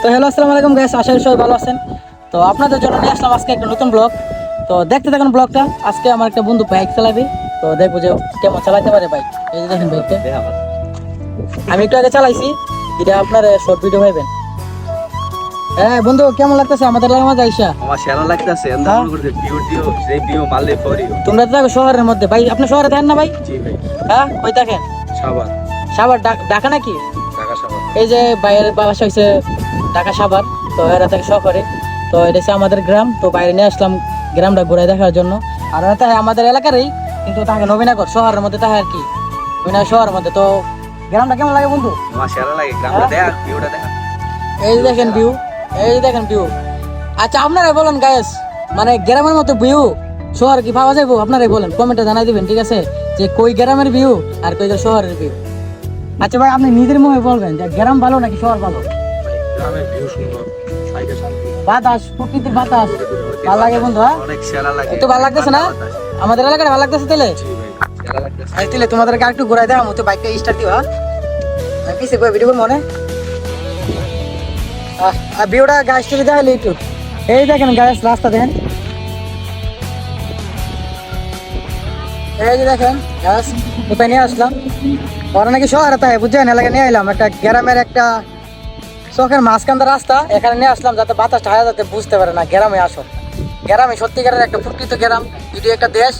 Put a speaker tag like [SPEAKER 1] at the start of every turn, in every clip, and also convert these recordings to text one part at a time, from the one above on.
[SPEAKER 1] তো হ্যালো আসসালামু আলাইকুম গাইস আশা করি সবাই ভালো আছেন। তো আপনাদের জন্য নিয়ে আসলাম আজকে একটা নতুন ব্লগ তো দেখতে থাকুন ব্লগটা আজকে আমার একটা বন্ধু বাইক চালাবে। তো দেখব যে কেমন চালাতে পারে বাইক এই যে দেখেন বাইকটা আমি একটু আগে চালাইছি। এটা আপনার শর্ট ভিডিও পাইবেন হ্যাঁ বন্ধু কেমন লাগতেছে? আমাদের লাগে মজা আইসা
[SPEAKER 2] আমার সেরা লাগতেছে
[SPEAKER 1] হ্যাঁ?
[SPEAKER 2] মারলে পরি
[SPEAKER 1] তোমরা তো থাকো শহরের মধ্যে। ভাই আপনি শহরে থাকেন না ভাই?
[SPEAKER 2] জি ভাই।
[SPEAKER 1] হ্যাঁ কই থাকেন
[SPEAKER 2] সাবান
[SPEAKER 1] সাবার ডাক- ঢাকা নাকি? এই যে বাইরের বাসা হয়েছে ঢাকা সাবার তো এরা থেকে শহরে তো এটা হচ্ছে আমাদের গ্রাম তো বাইরে নিয়ে আসলাম গ্রামটা ঘুরে দেখার জন্য। আর এটা আমাদের এলাকারই কিন্তু তাকে নবীনগর শহরের মধ্যে তাহে আর কি। নবীনগর শহরের মধ্যে তো গ্রামটা কেমন লাগে বন্ধু?
[SPEAKER 2] দেখ
[SPEAKER 1] এই যে দেখেন ভিউ এই যে দেখেন ভিউ আচ্ছা আপনারাই বলেন গায়েস মানে গ্রামের মতো ভিউ শহর কি পাওয়া যাব আপনারাই বলেন কমেন্টে জানাই দিবেন ঠিক আছে? যে কই গ্রামের ভিউ আর কই শহরের ভিউ আচ্ছা ভাই আপনি নিজের মুখে বলবেন যে গ্রাম ভালো নাকি শহর ভালো?
[SPEAKER 2] গ্রামের ভিউ সুন্দর
[SPEAKER 1] বাতাস প্রকৃতির বাতাস। ভালো লাগে বন্ধু একটু ভালো লাগতেছে না? আমাদের এলাকাটা ভালো লাগতেছে তাহলে?
[SPEAKER 2] জি ভাই
[SPEAKER 1] আর তাহলে তোমাদেরকে একটু ঘুরাই দেওয়া মতো বাইকটা স্টার্ট দিও হ্যাঁ? আর পিছে করে ভিডিও মনে? আর ভিডিওটা গাছ থেকে দেখালে একটু এই দেখেন গাছ রাস্তা দেখেন। এই যে দেখেন গাছ কোথায় নিয়ে আসলাম? ওরা নাকি শহরে তাই, বুঝছেন? এলাকায় নিয়ে এলাম একটা গ্রামের একটা চোখের মাঝখানটা রাস্তা, এখানে নিয়ে আসলাম যাতে বাতাস ঠায়া যাতে বুঝতে পারে না, গ্রামে আসো। গ্রামে সত্যিকারের একটা প্রকৃত গ্রাম এটি একটা দেশ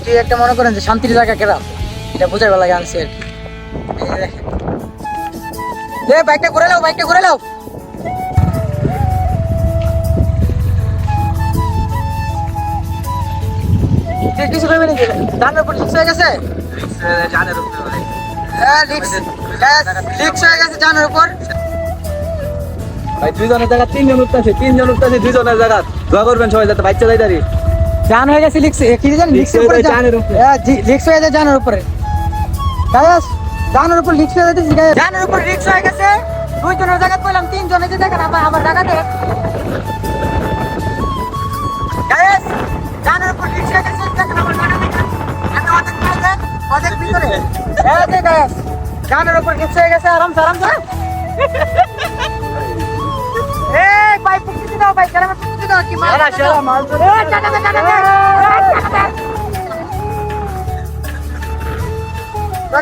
[SPEAKER 1] এটি একটা মনে করেন যে শান্তির জায়গা গ্রাম, এটা বোঝাই লাগে আনছি আর কি। বাইকটা ঘুরে নাও বাইকটা ঘুরে ঠিক কিছু ধানের উপর ঠিক হয়ে গেছে?
[SPEAKER 2] জানের উপর। ভাই দুইজনের জায়গা তিনজন উঠতেছে তিনজন উঠতেছে দুইজনের জায়গা। দোয়া করবেন সবাই যাতে
[SPEAKER 1] জান হয়ে গেছে লিক্স কি জান
[SPEAKER 2] Leaks
[SPEAKER 1] লিক্স
[SPEAKER 2] হয়ে
[SPEAKER 1] উপরে
[SPEAKER 2] যায় জানের উপরে।
[SPEAKER 1] হ্যাঁ লিক্স হয়ে যায় জানের উপরে। গায়াস জানের উপর লিক্স হয়ে যাচ্ছে গায়াস। জানের উপর লিক্স হয়ে গেছে। দুই জনের জায়গা কইলাম তিন জনে যে দেখেন আমার আমার জায়গাতে। গায়াস জানের উপর লিক্স হয়ে গেছে দেখেন আমার অর্ধেক ভিতরে। এই যে গায়াস জানের উপর লিক্স হয়ে গেছে আরাম আরাম করে এই ভাই পুকুরি দাও ভাই কেন পুকুরি দাও কি মাল
[SPEAKER 2] মাল
[SPEAKER 1] এই টাকা দে টাকা দে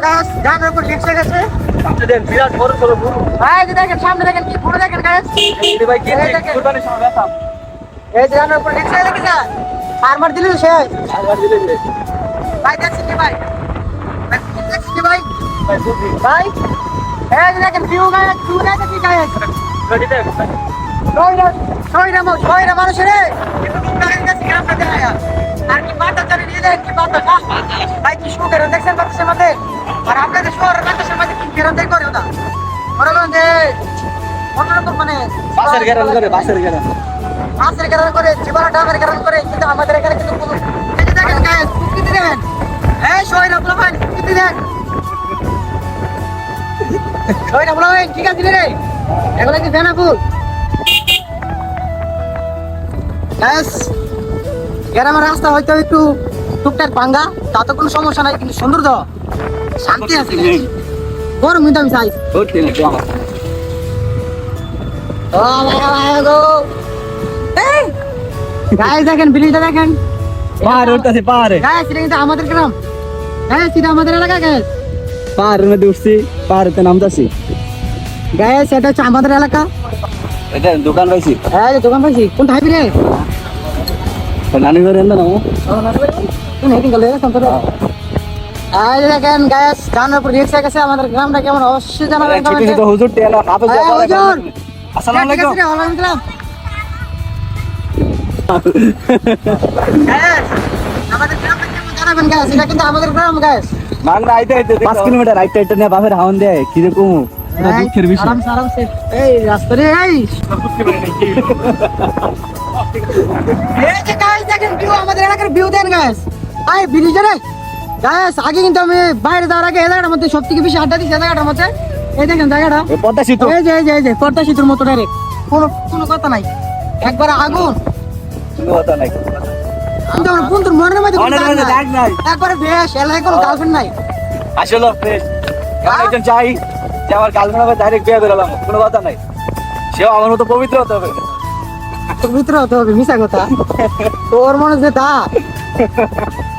[SPEAKER 1] গাছ গানের উপর লিখছে গেছে।
[SPEAKER 2] সামনে বিরাট বড় সড়ো গুরু।
[SPEAKER 1] ভাই যে দেখেন সামনে দেখেন কি ঘুরে দেখেন গাছ
[SPEAKER 2] ভাই কি
[SPEAKER 1] দেখেন।
[SPEAKER 2] কুরবানির সময় ব্যথা।
[SPEAKER 1] এই গানের উপর গেছে। দিলি সে
[SPEAKER 2] আর দিলে দিলে
[SPEAKER 1] ভাই ভাই, দেখছেন কি ভাই?
[SPEAKER 2] ভাই
[SPEAKER 1] এই দেখেন ভিউ গাছ ভিউ দেখেন কি গাছ
[SPEAKER 2] গাড়ি দেখ
[SPEAKER 1] ছয়রা ছয়রা মো ছয়রা মানুষ রে আর কি বাতাস জানি নিয়ে দেখ কি বাতাস আহ! ভাই কি সুখের দেখছেন বাতাসের মধ্যে? আর আপনাদের শহরের বাতাসের মধ্যে কি গ্রাম দেখ করে ওটা? মনে করেন যে অন্যরকম মানে
[SPEAKER 2] বাসের গেরান করে বাসের গেরান
[SPEAKER 1] বাসের গ্রাম করে জীবন ডাবের গ্রাম করে কিন্তু আমাদের এখানে কিন্তু কোনো দেখেন গায়ে এই ভাই ঠিক আছে রে। গ্রামের রাস্তা হয়তো একটু টুকটাক ভাঙ্গা তাতে কোনো সমস্যা নাই কিন্তু সুন্দর তো শান্তি আছে। গরম কিন্তু আমি চাই
[SPEAKER 2] তো
[SPEAKER 1] গায়ে দেখেন ব্রিজটা দেখেন।
[SPEAKER 2] পাহাড় উঠতেছে পাহাড়ে।
[SPEAKER 1] গায়ে সেটা কিন্তু আমাদের গ্রাম। গায়ে সেটা আমাদের এলাকা গায়ে
[SPEAKER 2] পাহাড়ের মধ্যে উঠছি পাহাড়েতে নামতাছি
[SPEAKER 1] গায়ে সেটা হচ্ছে আমাদের এলাকা
[SPEAKER 2] এটা দোকান পাইছি
[SPEAKER 1] এই যে দোকান পাইছি কোন হাইবি রে
[SPEAKER 2] নানি ঘরে এনে নাও
[SPEAKER 1] কোন হেডিং গেলে সন্তর এই যে দেখেন গায়ে জানার উপর রিক্সা গেছে আমাদের গ্রামটা কেমন অবশ্যই জানাবেন
[SPEAKER 2] ছোট
[SPEAKER 1] কমেন্টে
[SPEAKER 2] ছোট হুজুর টেলা হাফেজ
[SPEAKER 1] এই হুজুর।
[SPEAKER 2] আসসালামু আলাইকুম
[SPEAKER 1] ঠিক আছে রে, ওয়ালাইকুম সালাম। Guys, আমাদের গ্রামটা কেমন জানাবেন guys? এটা কিন্তু আমাদের গ্রাম guys।
[SPEAKER 2] মাংনা আইতে আইতে 5 কিলোমিটার আইতে আইতে নিয়ে বাপের হাওন দেয় কি রকম দুঃখের বিষয়।
[SPEAKER 1] আরামসে, আরামসে। এই রাস্তা রে, এই। এই যে guys, দেখেন view, আমাদের এলাকার view দেন। এই, bridge রে। Guys, আগে কিন্তু আমি বাইরে যাওয়ার আগে এই জায়গাটার মধ্যে সব থেকে বেশি আড্ডা দিচ্ছি এই জায়গাটার মধ্যে। এই দেখেন জায়গাটা।
[SPEAKER 2] এই পদ্মা সেতু।
[SPEAKER 1] এই যে এই যে এই যে পর্দা সেতুর মতো ডাইরেক্ট কোনো কোনো কথা নাই। একবার আগুন।
[SPEAKER 2] কোনো কথা নাই।
[SPEAKER 1] আমি তো বন্ধুর মনের মধ্যে কোনো
[SPEAKER 2] দাগ নাই।
[SPEAKER 1] একবারে বেশ এলাকায় কোনো গার্লফ্রেন্ড নাই।
[SPEAKER 2] আসলে ফ্রেশ একজন চাই যে আমার গার্লফ্রেন্ড ডাইরেক্ট বিয়ে বেরোলাম কোনো কথা নাই। সেও আমার মতো পবিত্র হতে হবে।
[SPEAKER 1] তোর ভিতরে হতে হবে মিশা কথা। তোর মনে যে দা